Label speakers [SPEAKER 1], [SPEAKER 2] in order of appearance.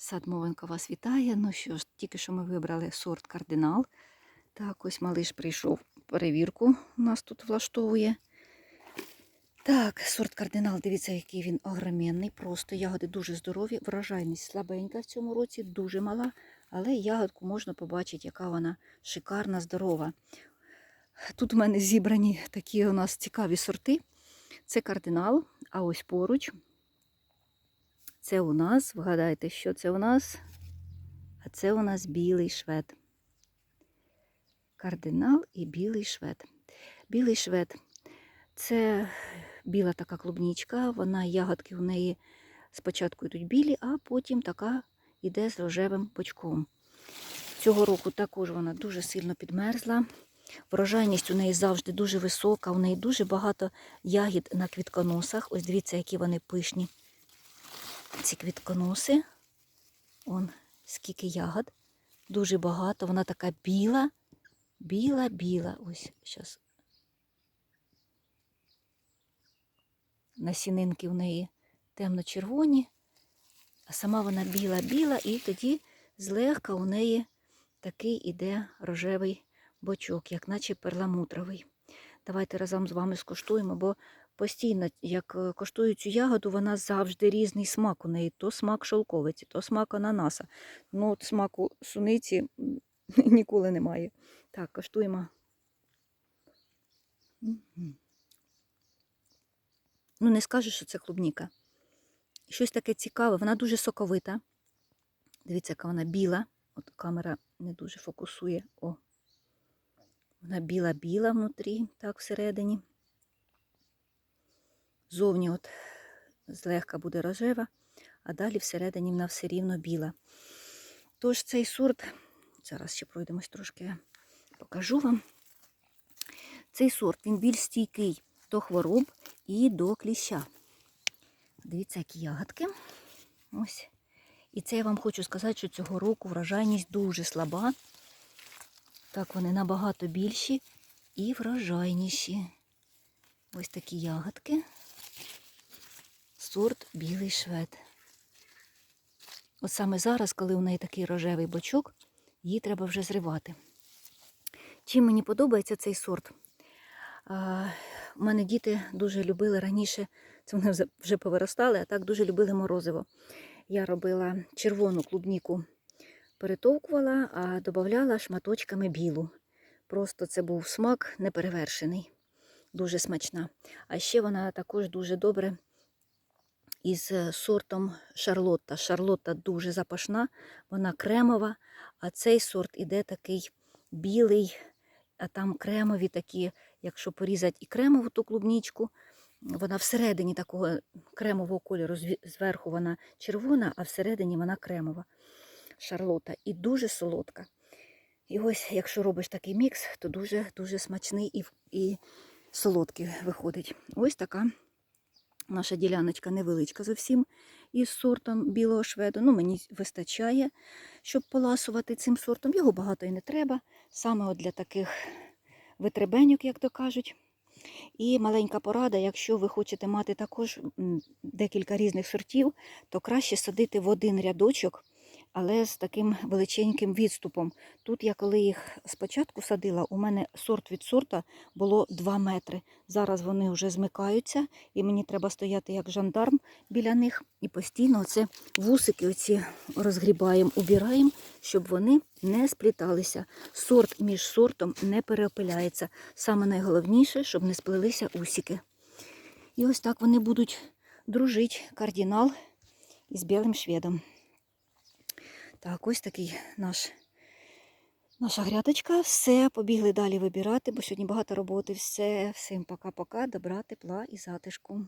[SPEAKER 1] Сад Мовенко вас вітає. Ну що ж, тільки що ми вибрали сорт кардинал. Так, ось малиш прийшов перевірку, у нас тут влаштовує. Так, сорт кардинал, дивіться, який він огроменний. Просто ягоди дуже здорові, врожайність слабенька в цьому році, дуже мала, але ягодку можна побачити, яка вона шикарна, здорова. Тут в мене зібрані такі у нас цікаві сорти. Це кардинал, а ось поруч. Це у нас, вгадайте, що це у нас? А це у нас білий швед. Кардинал і білий швед. Білий швед це біла така клубнічка, вона ягодки у неї спочатку йдуть білі, а потім така йде з рожевим бочком. Цього року також вона дуже сильно підмерзла. Врожайність у неї завжди дуже висока, у неї дуже багато ягід на квітконосах. Ось дивіться, які вони пишні. Ці квітконоси. Он скільки ягод. Дуже багато. Вона така біла, біла, біла. Ось зараз. Насінинки в неї темно-червоні, а сама вона біла-біла, і тоді злегка у неї такий іде рожевий бочок, як наче перламутровий. Давайте разом з вами скуштуємо, бо постійно, як е, коштую цю ягоду, вона завжди різний смак у неї. То смак шовковиці, то смак ананаса. Ну, от смаку суниці ніколи немає. Так, коштуємо. Ну, не скажу, що це клубніка. Щось таке цікаве, вона дуже соковита. Дивіться, яка вона біла. От камера не дуже фокусує. О. Вона біла-біла внутрі, так, всередині. Зовні от злегка буде рожева, а далі всередині вона все рівно біла. Тож цей сорт, зараз ще пройдемось трошки, покажу вам. Цей сорт він більш стійкий до хвороб і до кліща. Дивіться, які ягодки. Ось. І це я вам хочу сказати, що цього року врожайність дуже слаба. Так, вони набагато більші і врожайніші. Ось такі ягодки. Сорт білий швед. От саме зараз, коли у неї такий рожевий бочок, її треба вже зривати. Чим мені подобається цей сорт? У мене діти дуже любили раніше, це вони вже- повиростали, а так дуже любили морозиво. Я робила червону клубніку, перетовкувала, а додавала шматочками білу. Просто це був смак неперевершений, дуже смачна. А ще вона також дуже добре із е, сортом Шарлотта. Шарлотта дуже запашна, вона кремова, а цей сорт іде такий білий, а там кремові такі, якщо порізати і кремову ту клубнічку, вона всередині такого кремового кольору, зверху вона червона, а всередині вона кремова. Шарлота і дуже солодка. І ось, якщо робиш такий мікс, то дуже-дуже смачний і, і солодкий виходить. Ось така наша діляночка невеличка зовсім із сортом білого шведу. Ну, мені вистачає, щоб поласувати цим сортом. Його багато і не треба. Саме от для таких витребеньок, як то кажуть. І маленька порада, якщо ви хочете мати також декілька різних сортів, то краще садити в один рядочок, але з таким величеньким відступом. Тут я коли їх спочатку садила, у мене сорт від сорта було 2 метри. Зараз вони вже змикаються, і мені треба стояти як жандарм біля них і постійно оце вусики оці розгрібаємо, убираємо, щоб вони не спліталися. Сорт між сортом не переопиляється. Саме найголовніше, щоб не сплелися усики. І ось так вони будуть дружити кардинал із білим шведом. Так, ось такий наш, наша грядочка. Все, побігли далі вибирати, бо сьогодні багато роботи. Все, всім пока-пока, добра, тепла і затишку.